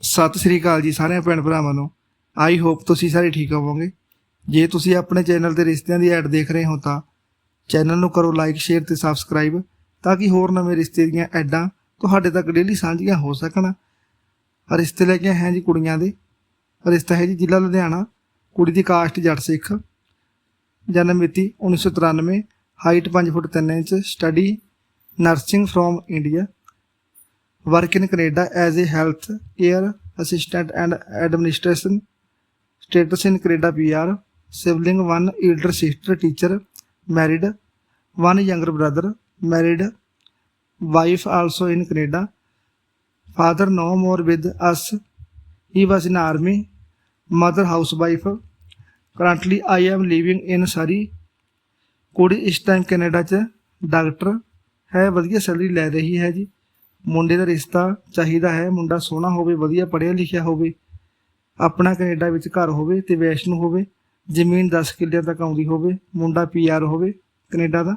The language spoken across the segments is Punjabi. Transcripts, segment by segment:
ਸਤਿ ਸ੍ਰੀ ਅਕਾਲ ਜੀ ਸਾਰਿਆਂ ਭੈਣ ਭਰਾਵਾਂ ਨੂੰ। ਆਈ ਹੋਪ ਤੁਸੀਂ ਸਾਰੇ ਠੀਕ ਹੋਵੋਗੇ। ਜੇ ਤੁਸੀਂ ਆਪਣੇ ਚੈਨਲ ਤੇ ਰਿਸ਼ਤਿਆਂ ਦੀ ਐਡ ਦੇਖ ਰਹੇ ਹੋ ਤਾਂ ਚੈਨਲ ਨੂੰ ਕਰੋ ਲਾਈਕ ਸ਼ੇਅਰ ਤੇ ਸਬਸਕ੍ਰਾਈਬ ਤਾਂ ਕਿ ਹੋਰ ਨਵੇਂ ਰਿਸ਼ਤੇ ਦੀਆਂ ਐਡਾਂ ਤੁਹਾਡੇ ਤੱਕ ਡੇਲੀ ਸਾਂਝੀਆਂ ਹੋ ਸਕਣ। ਰਿਸ਼ਤੇ ਲੈ ਕੇ ਆਏ ਜੀ ਕੁੜੀਆਂ ਦੇ। ਰਿਸ਼ਤਾ ਹੈ ਜੀ ਜ਼ਿਲ੍ਹਾ ਲੁਧਿਆਣਾ, ਕੁੜੀ ਦੀ ਕਾਸਟ ਜੱਟ ਸਿੱਖ। ਜਨਮ ਮਿਤੀ 1993 height 5 feet 3 inch study nursing from India work in Canada as a health care assistant and administration. Status in Canada PR. Sibling one elder sister teacher married. One younger brother married. Wife also in Canada. Father no more with us. He was in army. Mother housewife. Currently I am living in Surrey. ਕੁੜੀ ਇਸ ਟਾਈਮ ਕੈਨੇਡਾ 'ਚ ਡਾਕਟਰ ਹੈ ਵਧੀਆ ਸੈਲਰੀ ਲੈ ਰਹੀ ਹੈ ਜੀ ਮੁੰਡੇ ਦਾ ਰਿਸ਼ਤਾ ਚਾਹੀਦਾ ਹੈ, ਮੁੰਡਾ ਸੋਹਣਾ ਹੋਵੇ, ਵਧੀਆ ਪੜ੍ਹਿਆ ਲਿਖਿਆ ਹੋਵੇ, ਆਪਣਾ ਕੈਨੇਡਾ ਵਿੱਚ ਘਰ ਹੋਵੇ ਤੇ ਵੈਸ਼ਨੂ ਹੋਵੇ, ਜ਼ਮੀਨ 10 ਕਿੱਲਿਆਂ ਤੱਕ ਆਉਂਦੀ ਹੋਵੇ, ਮੁੰਡਾ ਪੀਆਰ ਹੋਵੇ ਕੈਨੇਡਾ ਦਾ।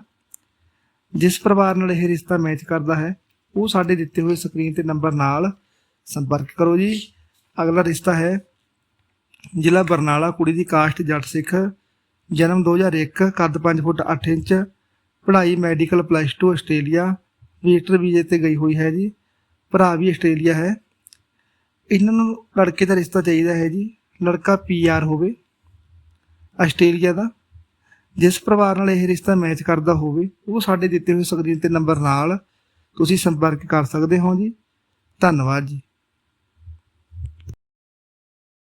ਜਿਸ ਪਰਿਵਾਰ ਨਾਲ ਇਹ ਰਿਸ਼ਤਾ ਮੈਚ ਕਰਦਾ ਹੈ, ਉਹ ਸਾਡੇ ਦਿੱਤੇ ਹੋਏ ਸਕਰੀਨ ਤੇ ਨੰਬਰ ਨਾਲ ਸੰਪਰਕ ਕਰੋ ਜੀ। ਅਗਲਾ ਰਿਸ਼ਤਾ ਹੈ ਜ਼ਿਲ੍ਹਾ ਬਰਨਾਲਾ, ਕੁੜੀ ਦੀ ਕਾਸਟ ਜੱਟ ਸਿੱਖ, ਜਨਮ 2001 ਕੱਦ 5 ਫੁੱਟ 8 ਇੰਚ, ਪੜ੍ਹਾਈ ਮੈਡੀਕਲ ਪਲੱਸ 2 ਆਸਟ੍ਰੇਲੀਆ। ਵਿਜ਼ਟਰ ਵੀਜ਼ੇ ਤੇ ਗਈ ਹੋਈ ਹੈ ਜੀ। ਭਰਾ ਵੀ ਆਸਟ੍ਰੇਲੀਆ ਹੈ। ਇਹਨਾਂ ਨੂੰ ਲੜਕੇ ਦਾ ਰਿਸ਼ਤਾ ਚਾਹੀਦਾ ਹੈ ਜੀ। ਲੜਕਾ ਪੀਆਰ ਹੋਵੇ, ਆਸਟ੍ਰੇਲੀਆ ਦਾ। ਜਿਸ ਪਰਿਵਾਰ ਨਾਲ ਇਹ ਰਿਸ਼ਤਾ ਮੈਚ ਕਰਦਾ ਹੋਵੇ, ਉਹ ਸਾਡੇ ਦਿੱਤੇ ਹੋਏ ਸਕਰੀਨ ਤੇ ਨੰਬਰ ਨਾਲ ਤੁਸੀਂ ਸੰਪਰਕ ਕਰ ਸਕਦੇ ਹੋ ਜੀ। ਧੰਨਵਾਦ ਜੀ।